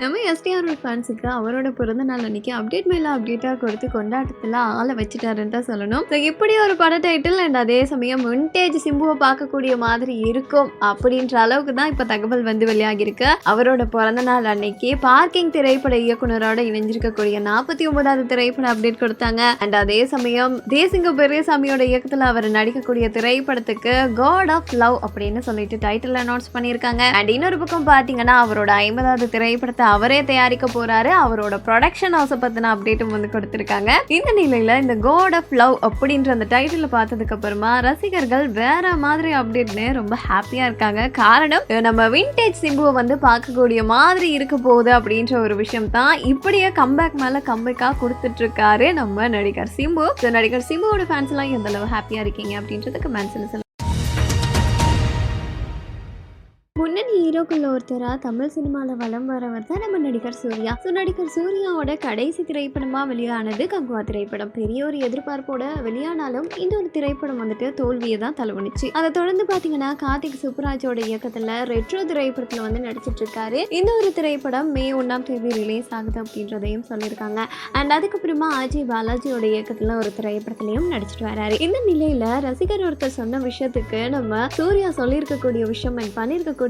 நம்ம எஸ்டிஆர் ஃபேன்ஸுக்கு அவரோட பிறந்த நாள் அன்னைக்கு அப்டேட் மேல அப்டேட்டாக கொடுத்து கொண்டாட்டத்தில் ஆளை வச்சுட்டாருன்னு தான் சொல்லணும். ஸோ இப்படி ஒரு பட டைட்டில் அண்ட் அதே சமயம் விண்டேஜ் சிம்புவை பார்க்கக்கூடிய மாதிரி இருக்கும் அப்படின்ற அளவுக்கு தான் இப்போ தகவல் வந்து வெளியாகிருக்கு அவரோட பிறந்த நாள் அன்னைக்கு பார்க்கிங் திரைப்பட இயக்குனரோட இணைஞ்சிருக்கக்கூடிய நாற்பத்தி ஒன்பதாவது திரைப்பட அப்டேட் கொடுத்தாங்க. அண்ட் அதே சமயம் தேசிங்க பெரியசாமியோட இயக்கத்தில் அவர் நடிக்கக்கூடிய திரைப்படத்துக்கு காட் ஆஃப் லவ் அப்படின்னு சொல்லிட்டு டைட்டில் அனௌன்ஸ் பண்ணியிருக்காங்க. அண்ட் இன்னொரு பக்கம் பார்த்தீங்கன்னா அவரோட ஐம்பதாவது திரைப்படத்தை அவரே தயாரிக்க போறாரு. அவரோட ப்ரொடக்ஷன் ஹவுஸை பற்றின அப்டேட்டும் வந்து கொடுத்துருக்காங்க. இந்த நிலையில இந்த கோட் ஆஃப் லவ் அப்படின்ற அந்த டைட்டில் பார்த்ததுக்கு அப்புறமா ரசிகர்கள் வேற மாதிரி அப்டேட்னு ரொம்ப ஹாப்பியா இருக்காங்க. காரணம் நம்ம விண்டேஜ் சிம்புவை வந்து பார்க்கக்கூடிய மாதிரி இருக்க போகுது அப்படின்ற ஒரு விஷயம் தான் இப்படியே கம்பேக் மேல கம்பேக்காக கொடுத்துட்டு இருக்காரு நம்ம நடிகர் சிம்பு. நடிகர் சிம்புவோட ஃபேன்ஸ் எல்லாம் எந்த அளவு ஹாப்பியா இருக்கீங்க அப்படின்றது கமெண்ட்ஸ்ல முன்னணி ஹீரோக்குள்ள ஒருத்தரா தமிழ் சினிமாவில் வலம் வரவர் தான் நம்ம நடிகர் சூர்யா. ஸோ நடிகர் சூர்யாவோட கடைசி திரைப்படமாக வெளியானது கங்குவா திரைப்படம். பெரிய ஒரு எதிர்பார்ப்போட வெளியானாலும் இந்த ஒரு திரைப்படம் வந்துட்டு தோல்வியை தான் தழுவணிச்சு அதை தொடர்ந்து பார்த்தீங்கன்னா கார்த்திக் சுப்ராஜோட இயக்கத்தில் ரெட்ரோ திரைப்படத்தில் வந்து நடிச்சிட்டு இருக்காரு இந்த ஒரு திரைப்படம் மே ஒன்றாம் தேதி ரிலீஸ் ஆகுது அப்படின்றதையும் சொல்லியிருக்காங்க. அண்ட் அதுக்கப்புறமா அஜய் பாலாஜியோட இயக்கத்தில் ஒரு திரைப்படத்திலையும் நடிச்சிட்டு வராரு. இந்த நிலையில் ரசிகர் ஒருத்தர் சொன்ன விஷயத்துக்கு நம்ம சூர்யா சொல்லியிருக்கக்கூடிய விஷயம் அண்ட்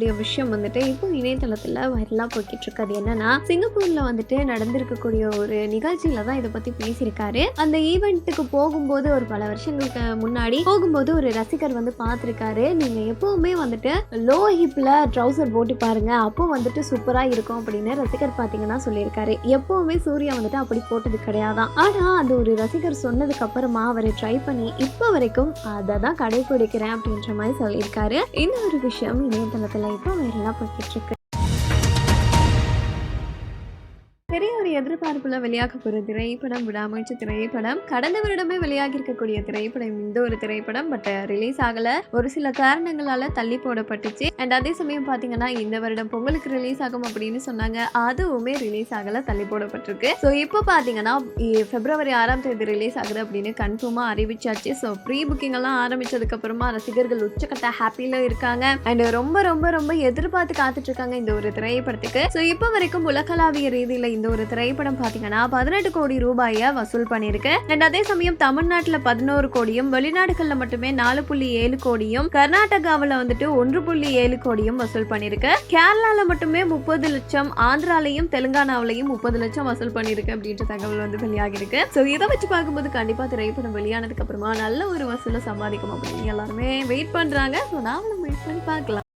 பண்ணியிருக்கக்கூடிய விஷயம் வந்துட்டு இப்போ இணையதளத்தில் வைரலாக போய்கிட்டு இருக்கு அது என்னன்னா சிங்கப்பூர்ல வந்துட்டு நடந்திருக்கக்கூடிய ஒரு நிகழ்ச்சியில தான் இதை பத்தி பேசியிருக்காரு. அந்த ஈவெண்ட்டுக்கு போகும்போது ஒரு பல வருஷங்களுக்கு முன்னாடி போகும்போது ஒரு ரசிகர் வந்து பார்த்துருக்காரு. நீங்க எப்பவுமே வந்துட்டு லோ ஹிப்ல ட்ரௌசர் போட்டு பாருங்க அப்போ வந்துட்டு சூப்பரா இருக்கும் அப்படின்னு ரசிகர் பாத்தீங்கன்னா சொல்லியிருக்காரு. எப்பவுமே சூர்யா வந்துட்டு அப்படி போட்டது கிடையாதான் ஆனா அது ஒரு ரசிகர் சொன்னதுக்கு அப்புறமா அவரை ட்ரை பண்ணி இப்போ வரைக்கும் அதை தான் கடைபிடிக்கிறேன் அப்படின்ற மாதிரி சொல்லியிருக்காரு. இந்த ஒரு விஷயம் இணையதளத்துல இப்போ வைரலா போய்கிட்டு பெரிய ஒரு எதிர்பார்ப்புல வெளியாக போகிற திரைப்படம் விடாமச்சு திரைப்படம் கடந்த வருடமே வெளியாகி இருக்கக்கூடிய திரைப்படம் இந்த ஒரு திரைப்படம் பட் ரிலீஸ் ஆகல. ஒரு சில காரணங்களால தள்ளி போடப்பட்டுச்சு. அண்ட் அதே சமயம் பார்த்தீங்கன்னா இந்த வருடம் பொங்கலுக்கு ரிலீஸ் ஆகும் அப்படின்னு சொன்னாங்க. அதுவுமே ரிலீஸ் ஆகல தள்ளி போடப்பட்டிருக்கு. ஸோ இப்போ பார்த்தீங்கன்னா பிப்ரவரி ஆறாம் தேதி ரிலீஸ் ஆகுது அப்படின்னு கன்ஃபார்மாக அறிவிச்சாச்சு. ஸோ ப்ரீ புக்கிங் எல்லாம் ஆரம்பிச்சதுக்கு அப்புறமா ரசிகர்கள் உச்சக்கட்ட ஹாப்பியில் இருக்காங்க. அண்ட் ரொம்ப ரொம்ப ரொம்ப எதிர்பார்த்து காத்துட்டு இருக்காங்க இந்த ஒரு திரைப்படத்துக்கு. ஸோ இப்போ வரைக்கும் உலகளாவிய ரீதியில் இந்த ஒரு திரைப்படம் பார்த்தீங்கன்னா பதினெட்டு கோடி ரூபாயை வசூல் பண்ணியிருக்கு. அண்ட் அதே சமயம் தமிழ்நாட்டில் பதினோரு கோடியும் வெளிநாடுகளில் மட்டுமே நாலு புள்ளி ஏழு கோடியும் கர்நாடகாவில் வந்துட்டு ஒன்று புள்ளி ஏழு கோடியும் வசூல் பண்ணியிருக்கு. கேரளாவில் மட்டுமே முப்பது லட்சம் ஆந்திராலையும் தெலுங்கானாவிலையும் முப்பது லட்சம் வசூல் பண்ணியிருக்கு அப்படின்ற தகவல் வந்து வெளியாகிருக்கு ஸோ இதை வச்சு பார்க்கும்போது கண்டிப்பாக திரைப்படம் வெளியானதுக்கு அப்புறமா நல்ல ஒரு வசூலை சம்பாதிக்கும் அப்படின்னு எல்லாருமே வெயிட் பண்ணுறாங்க ஸோ நாமளும் வெயிட் பண்ணி பார்க்கலாம்.